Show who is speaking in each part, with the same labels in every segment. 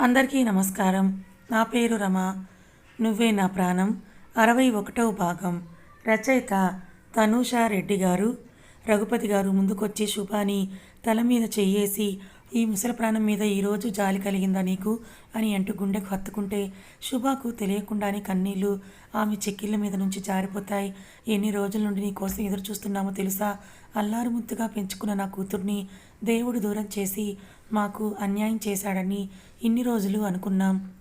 Speaker 1: అందరికీ నమస్కారం. నా పేరు రమ. నువ్వే నా ప్రాణం. అరవై ఒకటవ భాగం. రచయిత తనూషా రెడ్డి గారు. రఘుపతి గారు ముందుకొచ్చి శుభాని తల మీద చెయ్యేసి ఈ ముసలి ప్రాణం మీద ఈరోజు జాలి కలిగిందా నీకు? అని అంటూ గుండెకు హత్తుకుంటే శుభాకు తెలియకుండానే కన్నీళ్ళు ఆమె చెక్కిళ్ళ మీద నుంచి జారిపోతాయి. ఎన్ని రోజుల నుండి నీ కోసం ఎదురు చూస్తున్నామో తెలుసా? అల్లారు ముద్దుగా పెంచుకున్న నా కూతుర్ని దేవుడు దూరం చేసి మాకు అన్యాయం చేశాడని ఇన్ని రోజులు అనుకున్నాం.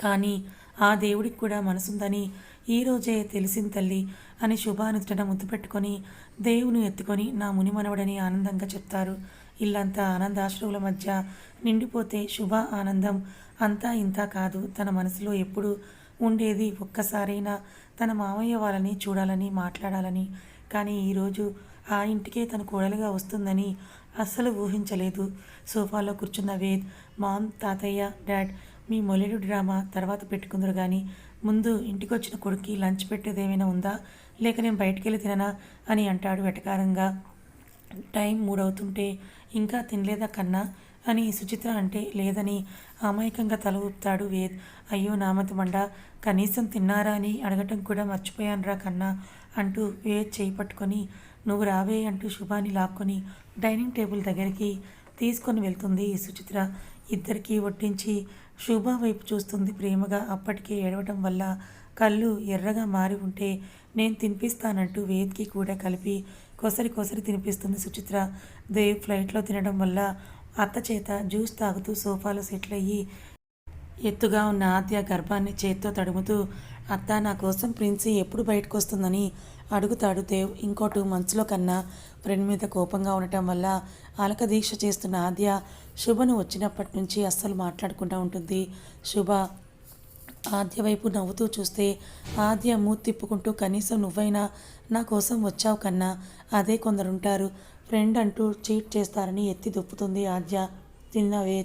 Speaker 1: కానీ ఆ దేవుడికి కూడా మనసుందని ఈరోజే తెలిసింది తల్లి అని శుభానుతుట ముద్దు పెట్టుకొని దేవుని ఎత్తుకొని నా మునిమనవడని ఆనందంగా చెప్తారు. ఇల్లంతా ఆనందాశ్రువుల మధ్య నిండిపోతే శుభ ఆనందం అంతా ఇంత కాదు. తన మనసులో ఎప్పుడు ఉండేది ఒక్కసారైనా తన మామయ్య వాళ్ళని చూడాలని మాట్లాడాలని. కానీ ఈరోజు ఆ ఇంటికే తన కోడలుగా వస్తుందని అస్సలు ఊహించలేదు. సోఫాలో కూర్చున్న వేద్ మామ్ తాతయ్య డాడ్ మీ మొలెడు డ్రామా తర్వాత పెట్టుకుందరు కానీ ముందు ఇంటికొచ్చిన కొడుక్కి లంచ్ పెట్టేది ఏమైనా ఉందా? లేక నేను బయటికి వెళ్ళి తిననా? అని అంటాడు వెటకారంగా. టైం మూడవుతుంటే ఇంకా తినలేదా కన్నా? అని సుచిత్ర అంటే లేదని అమాయకంగా తల ఊపుతాడు వేద్. అయ్యో నామతి మండ కనీసం తిన్నారా అని అడగటం కూడా మర్చిపోయానురా కన్నా అంటూ వేద్ చేయి పట్టుకొని నువ్వు రావే అంటూ శుభాని లాక్కొని డైనింగ్ టేబుల్ దగ్గరికి తీసుకొని వెళ్తుంది సుచిత్ర. ఇద్దరికీ వడ్డించి శుభ వైపు చూస్తుంది ప్రేమగా. అప్పటికే ఏడవటం వల్ల కళ్ళు ఎర్రగా మారి ఉంటే నేను తినిపిస్తానంటూ వేద్కి కూడా కలిపి కొసరి కొసరి తినిపిస్తుంది సుచిత్ర. దేవ్ ఫ్లైట్లో తినడం వల్ల అత్త చేత జ్యూస్ తాగుతూ సోఫాలో సెటిల్ అయ్యి ఎత్తుగా ఉన్న ఆద్య గర్భాన్ని చేత్తో తడుముతూ అత్త నా కోసం ప్రిన్సీ ఎప్పుడు బయటకు వస్తుందని అడుగుతాడు దేవ్. ఇంకో టూ మంత్స్లో కన్నా ఫ్రెండ్ మీద కోపంగా ఉండటం వల్ల అలక దీక్ష చేస్తున్న ఆద్య శుభను వచ్చినప్పటి నుంచి అస్సలు మాట్లాడకుండా ఉంటుంది. శుభ ఆద్య వైపు నవ్వుతూ చూస్తే ఆద్య మూతి తిప్పుకుంటూ కనీసం నువ్వైనా నా కోసం వచ్చావు కన్నా అదే కొందరుంటారు. ఫ్రెండ్ అంటూ చీట్ చేస్తారని ఎత్తి దుప్పుతుంది ఆద్య. తిన్నవే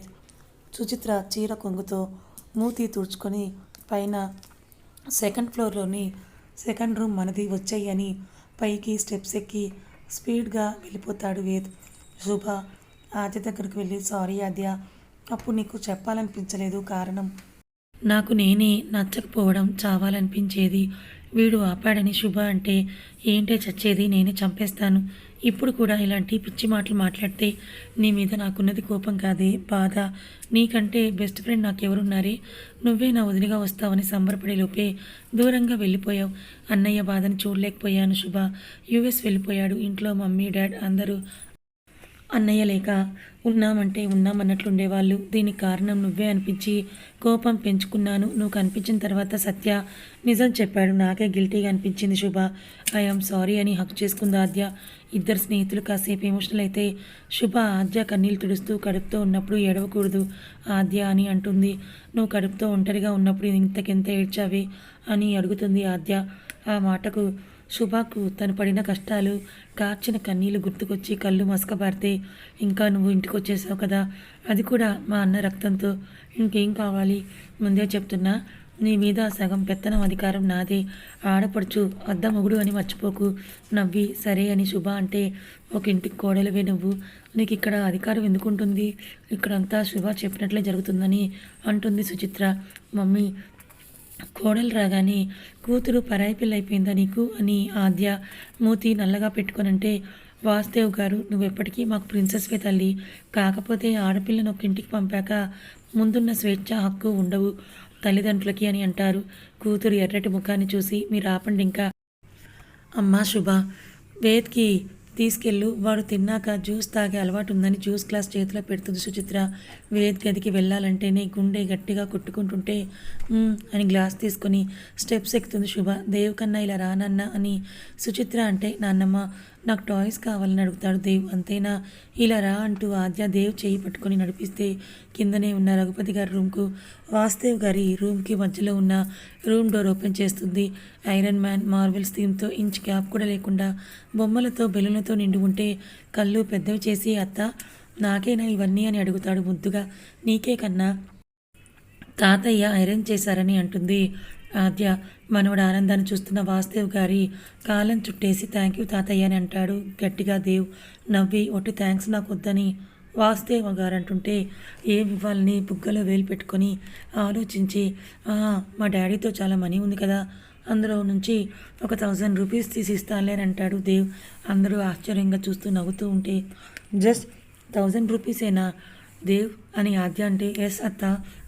Speaker 1: సుచిత్ర చీర కొంగుతో మూతి తుడుచుకొని పైన సెకండ్ ఫ్లోర్లోని సెకండ్ రూమ్ మనది వచ్చాయని పైకి స్టెప్స్ ఎక్కి స్పీడ్గా వెళ్ళిపోతాడు వేద్. శుభ ఆద్య దగ్గరికి వెళ్ళి సారీ ఆద్య అప్పుడు నీకు చెప్పాలనిపించలేదు కారణం. నాకు నేనే నచ్చకపోవడం చావాలనిపించేది. వీడు ఆపాడని శుభ అంటే ఏంటే చచ్చేది? నేనే చంపేస్తాను. ఇప్పుడు కూడా ఇలాంటి పిచ్చి మాటలు మాట్లాడితే నీ మీద నాకున్నది కోపం కాదే బాధ. నీకంటే బెస్ట్ ఫ్రెండ్ నాకెవరున్నారే? నువ్వే నా వదిలిగా వస్తావని సంబరపడే లోపే దూరంగా వెళ్ళిపోయావు. అన్నయ్య బాధని చూడలేకపోయాను శుభ. యుఎస్ వెళ్ళిపోయాడు. ఇంట్లో మమ్మీ డాడ్ అందరూ అన్నయ్య లేక ఉన్నామంటే ఉన్నామన్నట్లుండేవాళ్ళు. దీనికి కారణం నువ్వే అనిపించి కోపం పెంచుకున్నాను. నువ్వు కనిపించిన తర్వాత సత్య నిజం చెప్పాడు. నాకే గిల్టీగా అనిపించింది శుభ. ఐఎమ్ సారీ అని హక్ చేసుకుంది ఆద్య. ఇద్దరు స్నేహితులు కాసేపు ఎమోషనల్ అయితే శుభ ఆద్య కన్నీళ్ళు తుడుస్తూ కడుపుతో ఉన్నప్పుడు ఏడవకూడదు ఆద్య అని అంటుంది. నువ్వు కడుపుతో ఒంటరిగా ఉన్నప్పుడు ఇంతకెంత ఏడ్చావే అని అడుగుతుంది ఆద్య. ఆ మాటకు శుభాకు తను పడిన కష్టాలు కార్చిన కన్నీళ్ళు గుర్తుకొచ్చి కళ్ళు మసకబారితే ఇంకా నువ్వు ఇంటికి వచ్చేసావు కదా? అది కూడా మా అన్న రక్తంతో. ఇంకేం కావాలి? ముందే చెప్తున్నా. నీ మీద సగం పెత్తనం అధికారం నాదే. ఆడపడుచు అద్దం మొగుడు అని మర్చిపోకు. నవ్వి సరే అని శుభ అంటే ఒక ఇంటికి కోడలివే నువ్వు. నీకు ఇక్కడ అధికారం ఎందుకుంటుంది? ఇక్కడంతా శుభ చెప్పినట్లే జరుగుతుందని అంటుంది సుచిత్ర. మమ్మీ కోడలు రాగానే కూతురు పరాయి అయిపోయిందా నీకు? అని ఆద్య మూతి నల్లగా పెట్టుకొనంటే వాసుదేవ్ గారు నువ్వు ఎప్పటికీ మాకు ప్రిన్సెస్వే తల్లి. కాకపోతే ఆడపిల్లను ఒక ఇంటికి పంపాక ముందున్న స్వేచ్ఛ హక్కు ఉండవు తల్లిదండ్రులకి అని అంటారు. కూతురు ఎర్రటి ముఖాన్ని చూసి మీరు ఆపండి ఇంకా. అమ్మా శుభ వేద్కి తీసుకెళ్ళు. వాడు తిన్నాక జ్యూస్ తాగే అలవాటు ఉందని జ్యూస్ గ్లాస్ చేతిలో పెడుతుంది సుచిత్ర. వేద్ గదికి వెళ్ళాలంటేనే గుండె గట్టిగా కొట్టుకుంటుంటే అని గ్లాస్ తీసుకొని స్టెప్స్ ఎక్కుతుంది శుభ. దేవ్ కన్నా ఇలా రానన్న అని సుచిత్ర అంటే నాన్నమ్మ నాకు టాయ్స్ కావాలని అడుగుతాడు దేవ్. అంతేనా? ఇలా రా అంటూ ఆద్య దేవ్ చేయి పట్టుకొని నడిపిస్తే కిందనే ఉన్న రఘుపతి గారి రూమ్కు వాసుదేవ్ గారి రూమ్కి మధ్యలో ఉన్న రూమ్ డోర్ ఓపెన్ చేస్తుంది. ఐరన్ మ్యాన్ మార్వెల్స్ థీమ్తో ఇంచ్ క్యాప్ కూడా లేకుండా బొమ్మలతో బెలూన్లతో నిండి ఉంటే కళ్ళు పెద్దవి చేసి అత్త నాకేనా ఇవన్నీ అని అడుగుతాడు ముద్దుగా. నీకే కన్నా తాతయ్య ఐరన్ చేశారని అంటుంది ఆద్య. మనవడు ఆనందాన్ని చూస్తున్న వాసుదేవ్ గారి కాలం చుట్టేసి థ్యాంక్ యూ తాతయ్య అని అంటాడు. గట్టిగా దేవ్ నవ్వి ఒట్టి థ్యాంక్స్ నాకు వద్దని వాసుదేవ గారు అంటుంటే ఏం ఇవ్వాలని బుగ్గలో వేలు పెట్టుకొని ఆలోచించి మా డాడీతో చాలా మనీ ఉంది కదా అందులో నుంచి ఒక థౌజండ్ రూపీస్ తీసి ఇస్తానులే అని అంటాడు దేవ్. అందరూ ఆశ్చర్యంగా చూస్తూ నవ్వుతూ ఉంటే జస్ట్ థౌజండ్ రూపీసేనా దేవ్? అని ఆద్య అంటే ఎస్ అత్త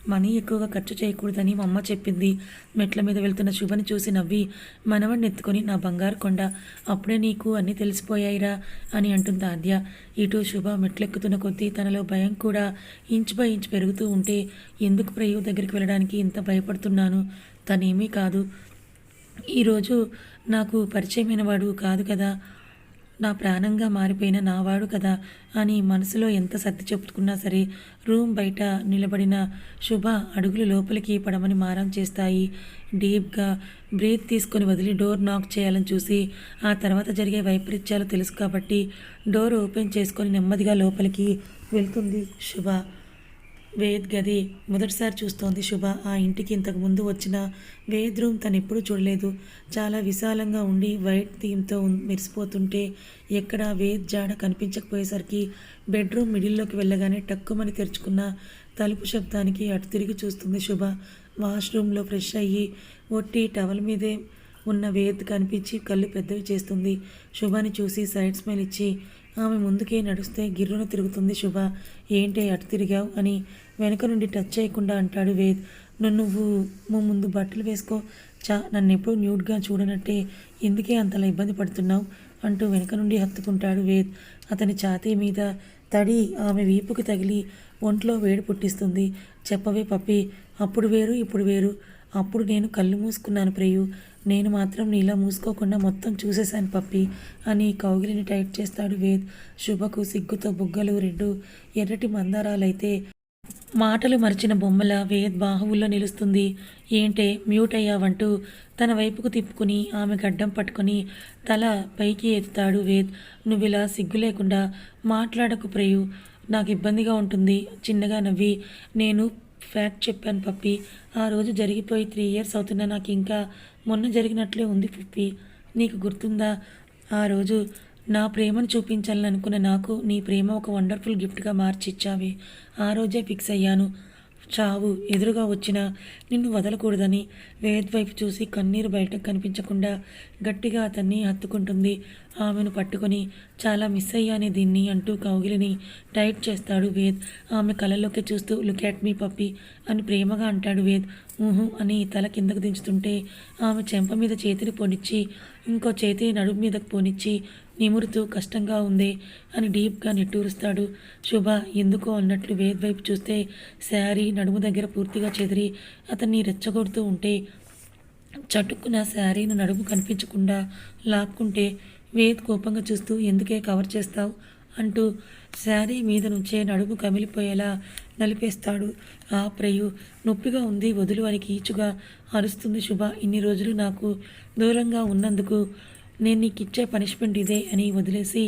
Speaker 1: మనీ ఎక్కువగా ఖర్చు చేయకూడదని మా అమ్మ చెప్పింది. మెట్ల మీద వెళ్తున్న శుభని చూసి నవ్వి మనవడిని ఎత్తుకొని నా బంగారు కొండ అప్పుడే నీకు అన్నీ తెలిసిపోయాయిరా అని అంటుంది ఆద్య. ఇటు శుభ మెట్లెక్కుతున్న కొద్దీ తనలో భయం కూడా ఇంచు బై ఇంచు పెరుగుతూ ఉంటే ఎందుకు ప్రయోగ దగ్గరికి వెళ్ళడానికి ఇంత భయపడుతున్నాను? తనేమీ కాదు. ఈరోజు నాకు పరిచయమైన వాడు కాదు కదా. నా ప్రాణంగా మారిపోయిన నావాడు కదా అని మనసులో ఎంత సర్ది చెప్పుకున్నా సరే రూమ్ బయట నిలబడిన శుభ అడుగులు లోపలికి పడమని మారం చేస్తాయి. డీప్గా బ్రీత్ తీసుకొని వదిలి డోర్ నాక్ చేయాలని చూసి ఆ తర్వాత జరిగే వైపరీత్యాలు తెలుసు కాబట్టి డోర్ ఓపెన్ చేసుకొని నెమ్మదిగా లోపలికి వెళ్తుంది శుభ. వేద్ గది మొదటిసారి చూస్తోంది శుభ. ఆ ఇంటికి ఇంతకు ముందు వచ్చిన వేద్ రూమ్ తను ఎప్పుడూ చూడలేదు. చాలా విశాలంగా ఉండి వైట్ థీమ్తో మెరిసిపోతుంటే ఎక్కడ వేద్ జాడ కనిపించకపోయేసరికి బెడ్రూమ్ మిడిల్లోకి వెళ్ళగానే టక్కుమని తెరుచుకున్న తలుపు శబ్దానికి అటు తిరిగి చూస్తుంది శుభ. వాష్రూమ్లో ఫ్రెష్ అయ్యి ఒట్టి టవల్ మీదే ఉన్న వేద్ కనిపించి కళ్ళు పెద్దవి చేస్తుంది. శుభని చూసి సైడ్ స్మైల్ ఇచ్చి ఆమె ముందుకే నడుస్తే గిర్రున తిరుగుతుంది శుభ. ఏంటి అటు తిరిగావు? అని వెనక నుండి టచ్ చేయకుండా అంటాడు వేద్. నువ్వు నువ్వు మా ముందు బట్టలు వేసుకో. చా నన్ను ఎప్పుడు న్యూడ్గా చూడనట్టే. ఎందుకే అంతలా ఇబ్బంది పడుతున్నావు? అంటూ వెనక నుండి హత్తుకుంటాడు వేద్. అతని ఛాతీ మీద తడి ఆమె వీపుకి తగిలి ఒంట్లో వేడి పుట్టిస్తుంది. చెప్పవే పప్పి అప్పుడు వేరు ఇప్పుడు వేరు. అప్పుడు నేను కళ్ళు మూసుకున్నాను ప్రియు. నేను మాత్రం నీలా మూసుకోకుండా మొత్తం చూసేశాను పప్పి అని కౌగిలిని టైట్ చేస్తాడు వేద్. శుభకు సిగ్గుతో బుగ్గలు రెండు ఎర్రటి మందారాలైతే మాటలు మరిచిన బొమ్మల వేద్ బాహువుల్లో నిలుస్తుంది. ఏంటే మ్యూట్ అయ్యావంటూ తన వైపుకు తిప్పుకుని ఆమె గడ్డం పట్టుకొని తల పైకి ఎత్తుతాడు వేద్. నువ్విలా సిగ్గు లేకుండా మాట్లాడకు ప్రియు. నాకు ఇబ్బందిగా ఉంటుంది. చిన్నగా నవ్వి నేను ఫ్యాక్ట్ చెప్పాను పప్పి. ఆ రోజు జరిగిపోయి త్రీ ఇయర్స్ అవుతున్నా నాకు ఇంకా మొన్న జరిగినట్లే ఉంది పప్పి. నీకు గుర్తుందా? ఆ రోజు నా ప్రేమను చూపించాలని అనుకున్న నాకు నీ ప్రేమ ఒక వండర్ఫుల్ గిఫ్ట్గా మార్చిచ్చావే. ఆ రోజే ఫిక్స్ అయ్యాను. చావు ఎదురుగా వచ్చినా నిన్ను వదలకూడదని వేద్ వైపు చూసి కన్నీరు బయటకు కనిపించకుండా గట్టిగా అతన్ని హత్తుకుంటుంది. ఆమెను పట్టుకొని చాలా మిస్ అయ్యానే దీన్ని అంటూ కౌగిలిని టైట్ చేస్తాడు వేద్. ఆమె కళ్ళలోకి చూస్తూ లుక్ అట్ మీ పప్పి అని ప్రేమగా అంటాడు వేద్. ఊహు అని తల కిందకు దించుతుంటే ఆమె చెంప మీద చేతిని పొనిచ్చి ఇంకో చేతిని నడుము మీదకు పోనిచ్చి నిమురుతూ కష్టంగా ఉంది అని డీప్గా నిట్టూరుస్తాడు. శుభ ఎందుకో అన్నట్లు వేద్ వైపు చూస్తే శారీ నడుము దగ్గర పూర్తిగా చెదిరి. అతన్ని రెచ్చగొడుతూ ఉంటే చటుక్కున శారీను నడుము కనిపించకుండా లాక్కుంటే వేద్ కోపంగా చూస్తూ ఎందుకే కవర్ చేస్తావు? అంటూ శారీ మీద నుంచే నడుము కమిలిపోయేలా నలిపేస్తాడు. ఆ ప్రయు నొప్పిగా ఉంది వదులు అని కీచుగా అరుస్తుంది శుభ. ఇన్ని రోజులు నాకు దూరంగా ఉన్నందుకు నేను నీకు ఇచ్చే పనిష్మెంట్ ఇదే అని వదిలేసి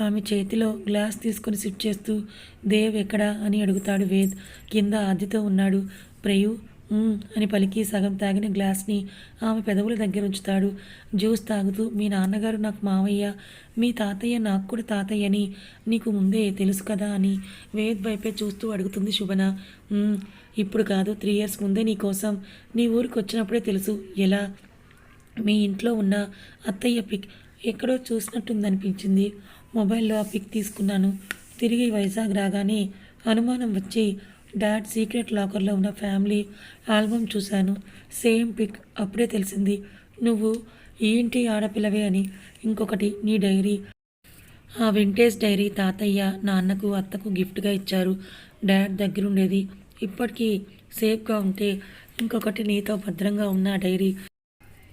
Speaker 1: ఆమె చేతిలో గ్లాస్ తీసుకొని సిప్ చేస్తూ దేవ్ ఎక్కడా? అని అడుగుతాడు వేద్. కింద ఆద్యతో ఉన్నాడు. ప్రయు అని పలికి సగం తాగిన గ్లాస్ని ఆమె పెదవుల దగ్గర ఉంచుతాడు. జ్యూస్ తాగుతూ మీ నాన్నగారు నాకు మావయ్య మీ తాతయ్య నాకు కూడా తాతయ్య అని నీకు ముందే తెలుసు కదా అని వేద్ వైపే చూస్తూ అడుగుతుంది శుభన. ఇప్పుడు కాదు త్రీ ఇయర్స్ ముందే నీ కోసం. నీ ఊరికి వచ్చినప్పుడే తెలుసు. ఎలా? మీ ఇంట్లో ఉన్న అత్తయ్య పిక్ ఎక్కడో చూసినట్టుందనిపించింది మొబైల్లో ఆ పిక్ తీసుకున్నాను. తిరిగి వైజాగ్ రాగానే అనుమానం వచ్చి డాడ్ సీక్రెట్ లాకర్లో ఉన్న ఫ్యామిలీ ఆల్బమ్ చూశాను. సేమ్ పిక్ అప్పుడే తెలిసింది. నువ్వు ఈ ఇంటి ఆడపిల్లవే అని ఇంకొకటి నీ డైరీ. ఆ వింటేజ్ డైరీ తాతయ్య నాన్నకు అత్తకు గిఫ్ట్గా ఇచ్చారు. డాడ్ దగ్గరుండేది. ఇప్పటికీ సేఫ్గా ఉంటే ఇంకొకటి నీతో భద్రంగా ఉన్న డైరీ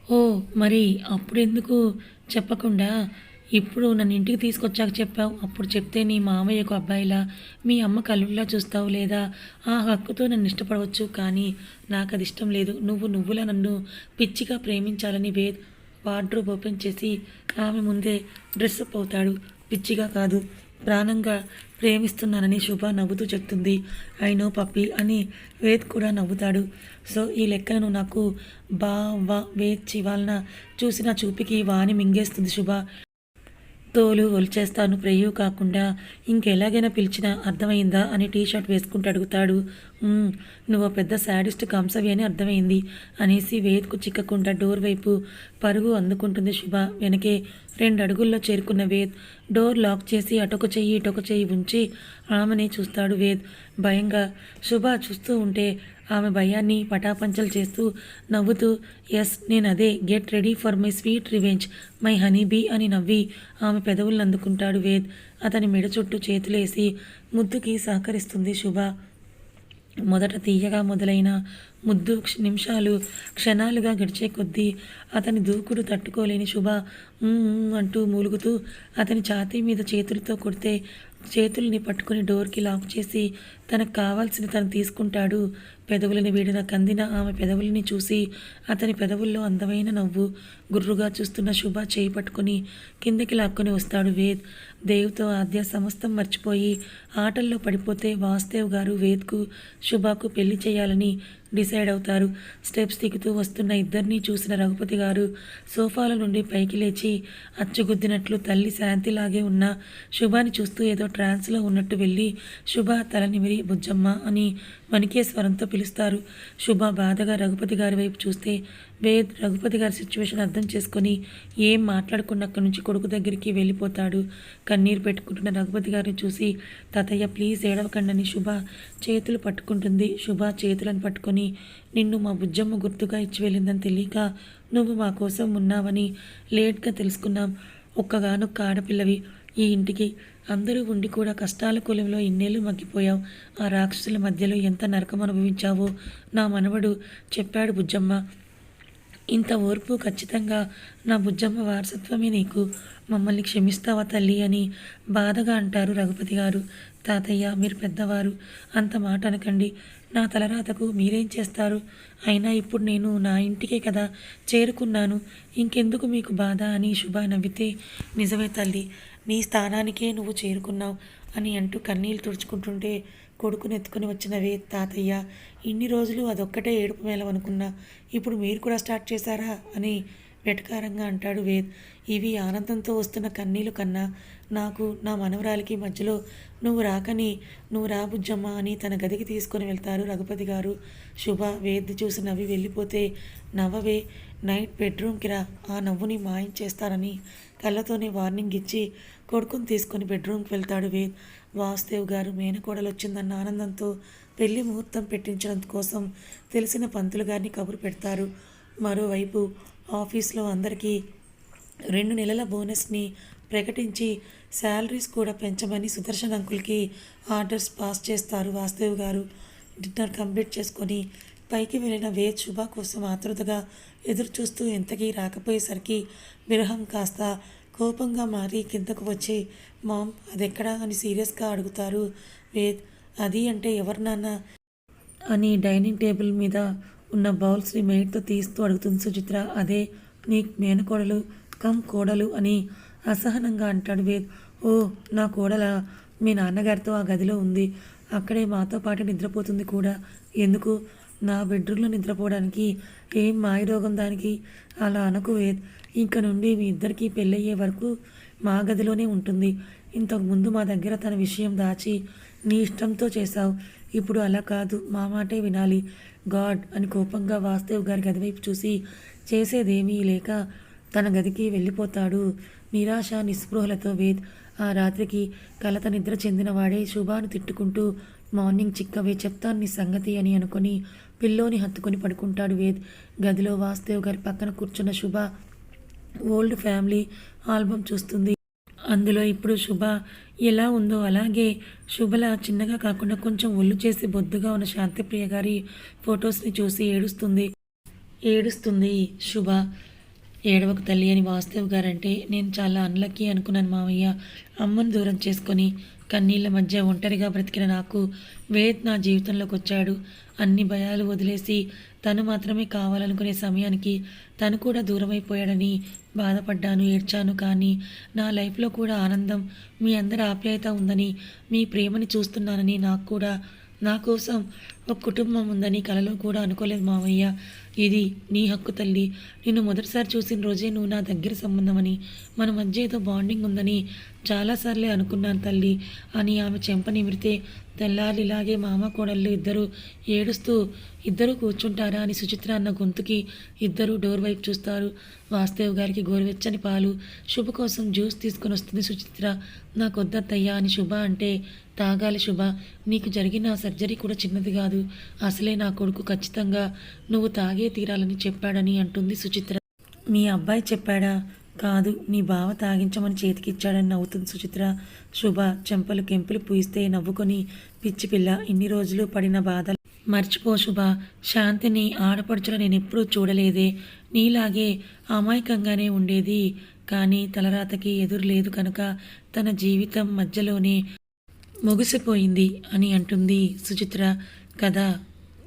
Speaker 1: ఓ మరి అప్పుడెందుకు చెప్పకుండా ఇప్పుడు నన్ను ఇంటికి తీసుకొచ్చాక చెప్పావు? అప్పుడు చెప్తే నీ మామయ్యకు అబ్బాయిలా మీ అమ్మ కళ్ళులా చూస్తావు లేదా? ఆ హక్కుతో నన్ను ఇష్టపడవచ్చు కానీ నాకు అది ఇష్టం లేదు. నువ్వు నువ్వులా నన్ను పిచ్చిగా ప్రేమించాలని వేద్ వార్డ్రోబ్ ఓపెన్ చేసి ఆమె ముందే డ్రెస్ అప్ అవుతాడు. పిచ్చిగా కాదు. ప్రాణంగా ప్రేమిస్తున్నానని శుభ నవ్వుతూ చెప్తుంది. అయినో పప్పి అని వేద్ కూడా నవ్వుతాడు. సో ఈ లెక్కలను నాకు బా వా వేద్ చివాలన చూసిన చూపికి వాని మింగేస్తుంది శుభ. తోలు ఒలిచేస్తాను ప్రేయు కాకుండా ఇంకెలాగైనా పిలిచినా అర్థమైందా అని టీ షర్ట్ వేసుకుంటూ అడుగుతాడు. నువ్వు పెద్ద శాడిస్ట్ కంసవి అని అర్థమైంది అనేసి వేద్కు చిక్కకుండా డోర్ వైపు పరుగు అందుకుంటుంది శుభ. వెనకే రెండు అడుగుల్లో చేరుకున్న వేద్ డోర్ లాక్ చేసి అటొక చెయ్యి ఇటొక చెయ్యి ఉంచి ఆమెనే చూస్తాడు వేద్. భయంగా శుభ చూస్తూ ఉంటే ఆమె భయాన్ని పటాపంచలు చేస్తూ నవ్వుతూ ఎస్ నేను అదే get ready for my sweet revenge my honey bee అని నవ్వి ఆమె పెదవులను అందుకుంటాడు వేద్. అతని మెడ చుట్టూ చేతులేసి ముద్దుకి సహకరిస్తుంది శుభ. మొదట తీయగా మొదలైన ముద్దు నిమిషాలు క్షణాలుగా గడిచే కొద్దీ అతని దూకుడు తట్టుకోలేని శుభ అంటూ మూలుగుతూ అతని ఛాతీ మీద చేతులతో కొడితే చేతుల్ని పట్టుకుని డోర్కి లాక్ చేసి తనకు కావాల్సిన తను తీసుకుంటాడు. పెదవులని వీడిన కందిన ఆమె పెదవులని చూసి అతని పెదవుల్లో అందమైన నవ్వు గుర్రుగా చూస్తున్న శుభ చేయి పట్టుకుని కిందకి లాక్కొని వస్తాడు వేద్. దేవ్తో ఆద్య సమస్తం మర్చిపోయి ఆటల్లో పడిపోతే వాసుదేవ్ గారు వేద్కు శుభకు పెళ్ళి చేయాలని డిసైడ్ అవుతారు. స్టెప్స్ దిగుతూ వస్తున్న ఇద్దరిని చూసిన రఘుపతి గారు సోఫాల నుండి పైకి లేచి అచ్చుగుద్దినట్లు తల్లి శాంతిలాగే ఉన్న శుభాని చూస్తూ ఏదో ట్రాన్స్లో ఉన్నట్టు వెళ్ళి శుభ తల నిమిరి బుజ్జమ్మ అని వణికే స్వరంతో పిలుస్తారు. శుభ బాధగా రఘుపతి గారి వైపు చూస్తే వేద్ రఘుపతి గారి సిచ్యువేషన్ అర్థం చేసుకొని ఏం మాట్లాడకుండా అక్కడి నుంచి కొడుకు దగ్గరికి వెళ్ళిపోతాడు. కన్నీరు పెట్టుకుంటున్న రఘుపతి గారిని చూసి తాతయ్య ప్లీజ్ ఏడవకండని శుభ చేతులు పట్టుకుంటుంది. శుభ చేతులను పట్టుకొని నిన్ను మా బుజ్జమ్మ గుర్తుగా ఇచ్చి వెళ్ళిందని తెలియక నువ్వు మా కోసం ఉన్నావని లేట్గా తెలుసుకున్నాం. ఒక్కగానొక్క ఆడపిల్లవి ఈ ఇంటికి అందరూ ఉండి కూడా కష్టాల కులంలో ఇన్నేళ్ళు మగ్గిపోయావు. ఆ రాక్షసుల మధ్యలో ఎంత నరకం అనుభవించావో నా మనవడు చెప్పాడు బుజ్జమ్మ. ఇంత ఓర్పు ఖచ్చితంగా నా బుజ్జమ్మ వారసత్వమే నీకు. మమ్మల్ని క్షమిస్తావా తల్లి అని బాధగా అంటారు రఘుపతి గారు. తాతయ్య మీరు పెద్దవారు అంత మాట అనకండి. నా తలరాతకు మీరేం చేస్తారు? అయినా ఇప్పుడు నేను నా ఇంటికే కదా చేరుకున్నాను. ఇంకెందుకు మీకు బాధ అని శుభ నవ్వితే నిజమే తల్లి. నీ స్థానానికే నువ్వు చేరుకున్నావు అని అంటూ కన్నీళ్ళు తుడుచుకుంటుంటే కొడుకుని ఎత్తుకుని వచ్చినవే తాతయ్య ఇన్ని రోజులు అదొక్కటే ఏడుపు మేళం అనుకున్నా ఇప్పుడు మీరు కూడా స్టార్ట్ చేశారా? అని వెటకారంగా అంటాడు వేద్. ఇవి ఆనందంతో వస్తున్న కన్నీలు కన్నా నాకు నా మనవరాలికి మధ్యలో నువ్వు రాకని నువ్వు రా బుజ్జమ్మ అని తన గదికి తీసుకొని వెళ్తారు రఘుపతి గారు. శుభ వేద్ చూసి నవ్వి వెళ్ళిపోతే నవ్వవే నైట్ బెడ్రూమ్కి రా. ఆ నవ్వుని మాయం చేస్తారని కళ్ళతోనే వార్నింగ్ ఇచ్చి కొడుకుని తీసుకొని బెడ్రూమ్కి వెళ్తాడు వేద్ వాసుదేవ్ గారు మేనకోడలు వచ్చిందన్న ఆనందంతో పెళ్ళి ముహూర్తం పెట్టించడం కోసం తెలిసిన పంతులు గారిని కబురు పెడతారు. మరోవైపు ఆఫీస్లో అందరికీ రెండు నెలల బోనస్ని ప్రకటించి శాలరీస్ కూడా పెంచమని సుదర్శన్ అంకుల్కి ఆర్డర్స్ పాస్ చేస్తారు వాసుదేవ్ గారు. డిన్నర్ కంప్లీట్ చేసుకొని పైకి వెళ్ళిన వేద్ శుభ కోసం ఆతృతగా ఎదురు చూస్తూ ఎంతకీ రాకపోయేసరికి విరహం కాస్త కోపంగా మారి కిందకు వచ్చి మామ్ అదెక్కడా? అని సీరియస్గా అడుగుతారు వేద్. అది అంటే ఎవరు నాన్న? అని డైనింగ్ టేబుల్ మీద ఉన్న బౌల్స్ని మెయిట్తో తీస్తూ అడుగుతుంది సుచిత్ర. అదే నీ మేనకోడలు కమ్ కోడలు అని అసహనంగా అంటాడు వేద్. ఓ నా కోడల? మీ నాన్నగారితో ఆ గదిలో ఉంది. అక్కడే మాతో పాటు నిద్రపోతుంది కూడా. ఎందుకు? నా బెడ్రూమ్లో నిద్రపోవడానికి ఏం మాయరోగం దానికి? అలా అనకు వేద్. ఇంక నుండి మీ ఇద్దరికీ పెళ్ళయ్యే వరకు మా గదిలోనే ఉంటుంది. ఇంతకు ముందు మా దగ్గర తన విషయం దాచి నీ ఇష్టంతో చేశావు. ఇప్పుడు అలా కాదు. మా మాటే వినాలి. గాడ్ అని కోపంగా వాసుదేవ్ గారి గది వైపు చూసి చేసేదేమీ లేక తన గదికి వెళ్ళిపోతాడు. నిరాశ నిస్పృహలతో వేద్ ఆ రాత్రికి కలత నిద్ర చెందిన వాడే శుభాను తిట్టుకుంటూ మార్నింగ్ చిక్కవే చెప్తాను నీ సంగతి అని అనుకొని పిల్లోని హత్తుకొని పడుకుంటాడు వేద్. గదిలో వాసుదేవ్ గారి పక్కన కూర్చున్న శుభ ఓల్డ్ ఫ్యామిలీ ఆల్బమ్ చూస్తుంది. అందులో ఇప్పుడు శుభ ఎలా ఉందో అలాగే శుభల చిన్నగా కాకుండా కొంచెం ఒళ్ళు చేసి బొద్దుగా ఉన్న శాంతిప్రియ గారి ఫొటోస్ని చూసి ఏడుస్తుంది. ఏడుస్తుంది శుభ. ఏడవకు తల్లి అని వాస్తవ్ గారంటే నేను చాలా అన్లక్కీ అనుకున్నాను మావయ్య. అమ్మను దూరం చేసుకొని కన్నీళ్ళ మధ్య ఒంటరిగా బ్రతికిన నాకు వేద్ నా జీవితంలోకి వచ్చాడు. అన్ని భయాలు వదిలేసి తను మాత్రమే కావాలనుకునే సమయానికి తను కూడా దూరమైపోయాడని బాధపడ్డాను ఏడ్చాను. కానీ నా లైఫ్లో కూడా ఆనందం మీ అందరి ఆప్యాయత ఉందని మీ ప్రేమని చూస్తున్నానని నాకు కూడా నా కోసం ఒక కుటుంబం ఉందని కలలో కూడా అనుకోలేదు మావయ్య. ఇది నీ హక్కు తల్లి. నిన్ను మొదటిసారి చూసిన రోజే నువ్వు నా దగ్గర సంబంధమని మన మధ్య ఏదో బాండింగ్ ఉందని చాలాసార్లే అనుకున్నాను తల్లి. అని ఆమె చెంప నిమిరితే తెల్లారిలాగే మామ కోడళ్ళు ఇద్దరు ఏడుస్తూ ఇద్దరు కూర్చుంటారా? అని సుచిత్ర అన్న గొంతుకి ఇద్దరు డోర్ వైపు చూస్తారు. వాస్తేవ్ గారికి గోరువెచ్చని పాలు శుభ కోసం జ్యూస్ తీసుకొని వస్తుంది సుచిత్ర. నాకు వద్దత్తయ్యా అని శుభ అంటే తాగాలి శుభ. నీకు జరిగిన సర్జరీ కూడా చిన్నది కాదు. అసలే నా కొడుకు ఖచ్చితంగా నువ్వు తాగే తీరాలని చెప్పాడని అంటుంది సుచిత్ర. మీ అబ్బాయి చెప్పాడా? కాదు నీ బావ తాగించమని చేతికిచ్చాడని నవ్వుతుంది సుచిత్ర. శుభ చెంపలు కెంపులు పూయిస్తే నవ్వుకొని పిచ్చి పిల్ల ఇన్ని రోజులు పడిన బాధ మర్చిపో శుభ శాంతిని ఆడపడుచుల నేను ఎప్పుడూ చూడలేదే. నీలాగే అమాయకంగానే ఉండేది. కానీ తలరాతకి ఎదురు లేదు కనుక తన జీవితం మధ్యలోనే ముగిసిపోయింది అని అంటుంది సుచిత్ర. కథ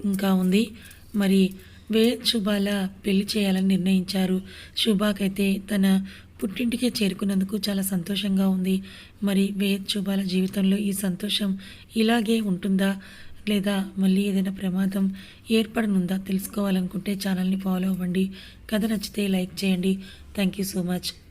Speaker 1: ఇంకా ఉంది? మరి వేద్ శుభాల పెళ్ళి చేయాలని నిర్ణయించారు. శుభాకైతే తన పుట్టింటికి చేరుకున్నందుకు చాలా సంతోషంగా ఉంది. మరి వేద్ శుభాల జీవితంలో ఈ సంతోషం ఇలాగే ఉంటుందా? లేదా మళ్ళీ ఏదైనా ప్రమాదం ఏర్పడనుందా? తెలుసుకోవాలనుకుంటే ఛానల్ని ఫాలో అవ్వండి. కథ నచ్చితే లైక్ చేయండి. Thank you so much.